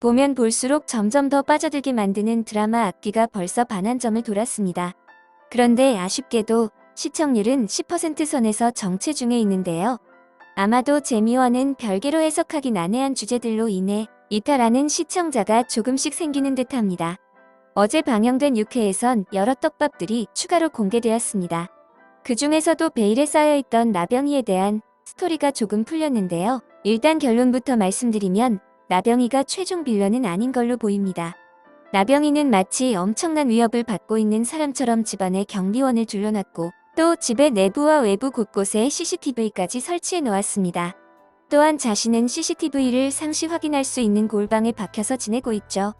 보면 볼수록 점점 더 빠져들게 만드는 드라마 악귀가 벌써 반환점을 돌았습니다. 그런데 아쉽게도 시청률은 10% 선에서 정체 중에 있는데요. 아마도 재미와는 별개로 해석하기 난해한 주제들로 인해 이탈하는 시청자가 조금씩 생기는 듯합니다. 어제 방영된 6회에선 여러 떡밥들이 추가로 공개되었습니다. 그 중에서도 베일에 쌓여있던 나병이에 대한 스토리가 조금 풀렸는데요. 일단 결론부터 말씀드리면 나병이가 최종 빌런은 아닌 걸로 보입니다. 나병이는 마치 엄청난 위협을 받고 있는 사람처럼 집안에 경비원을 둘러놨고 또 집의 내부와 외부 곳곳에 CCTV까지 설치해 놓았습니다. 또한 자신은 CCTV를 상시 확인할 수 있는 골방에 박혀서 지내고 있죠.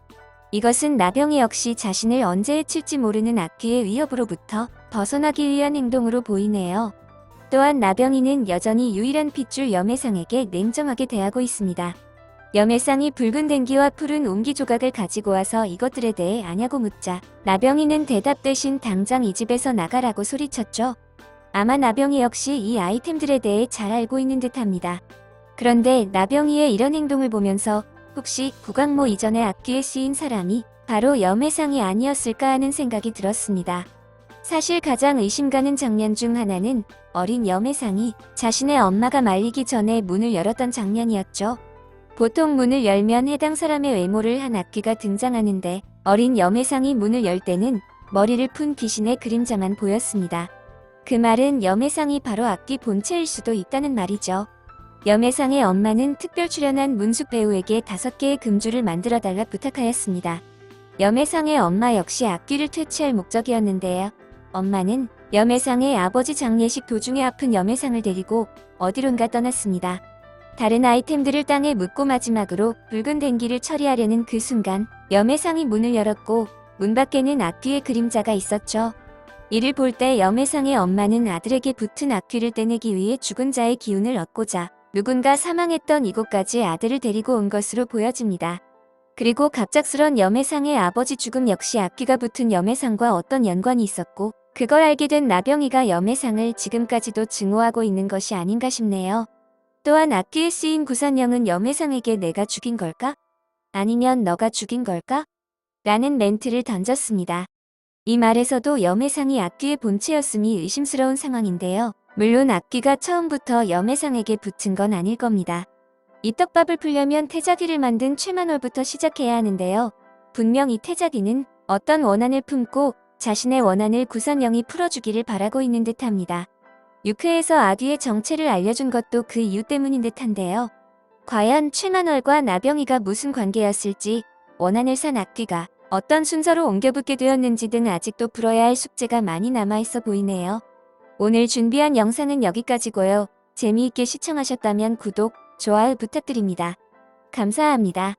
이것은 나병이 역시 자신을 언제 해칠지 모르는 악귀의 위협으로부터 벗어나기 위한 행동으로 보이네요. 또한 나병이는 여전히 유일한 핏줄 염해상에게 냉정하게 대하고 있습니다. 염해상이 붉은 댕기와 푸른 옹기 조각을 가지고 와서 이것들에 대해 아냐고 묻자 나병이는 대답 대신 당장 이 집에서 나가라고 소리쳤죠. 아마 나병이 역시 이 아이템들에 대해 잘 알고 있는 듯합니다. 그런데 나병이의 이런 행동을 보면서 혹시 구강모 이전의 악귀에 쓰인 사람이 바로 염해상이 아니었을까 하는 생각이 들었습니다. 사실 가장 의심가는 장면 중 하나는 어린 염해상이 자신의 엄마가 말리기 전에 문을 열었던 장면이었죠. 보통 문을 열면 해당 사람의 외모를 한 악귀가 등장하는데 어린 염해상이 문을 열 때는 머리를 푼 귀신의 그림자만 보였습니다. 그 말은 염해상이 바로 악귀 본체일 수도 있다는 말이죠. 염해상의 엄마는 특별 출연한 문숙 배우에게 다섯 개의 금주를 만들어 달라 부탁하였습니다. 염해상의 엄마 역시 악귀를 퇴치할 목적이었는데요. 엄마는 염해상의 아버지 장례식 도중에 아픈 염해상을 데리고 어디론가 떠났습니다. 다른 아이템들을 땅에 묻고 마지막으로 붉은 댕기를 처리하려는 그 순간 염해상이 문을 열었고 문 밖에는 악귀의 그림자가 있었죠. 이를 볼 때 염해상의 엄마는 아들에게 붙은 악귀를 떼내기 위해 죽은 자의 기운을 얻고자 누군가 사망했던 이곳까지 아들을 데리고 온 것으로 보여집니다. 그리고 갑작스런 염해상의 아버지 죽음 역시 악귀가 붙은 염해상과 어떤 연관이 있었고 그걸 알게 된 나병이가 염해상을 지금까지도 증오하고 있는 것이 아닌가 싶네요. 또한 악귀에 쓰인 구산령은 염해상에게 내가 죽인 걸까? 아니면 너가 죽인 걸까? 라는 멘트를 던졌습니다. 이 말에서도 염해상이 악귀의 본체였음이 의심스러운 상황인데요. 물론 악귀가 처음부터 염해상에게 붙은 건 아닐 겁니다. 이 떡밥을 풀려면 태자기를 만든 최만월부터 시작해야 하는데요. 분명 이 태자기는 어떤 원한을 품고 자신의 원한을 구산령이 풀어주기를 바라고 있는 듯합니다. 6회에서 아귀의 정체를 알려준 것도 그 이유 때문인 듯한데요. 과연 최만월과 나병이가 무슨 관계였을지 원한을 산 악귀가 어떤 순서로 옮겨붙게 되었는지 등 아직도 풀어야 할 숙제가 많이 남아있어 보이네요. 오늘 준비한 영상은 여기까지고요. 재미있게 시청하셨다면 구독, 좋아요 부탁드립니다. 감사합니다.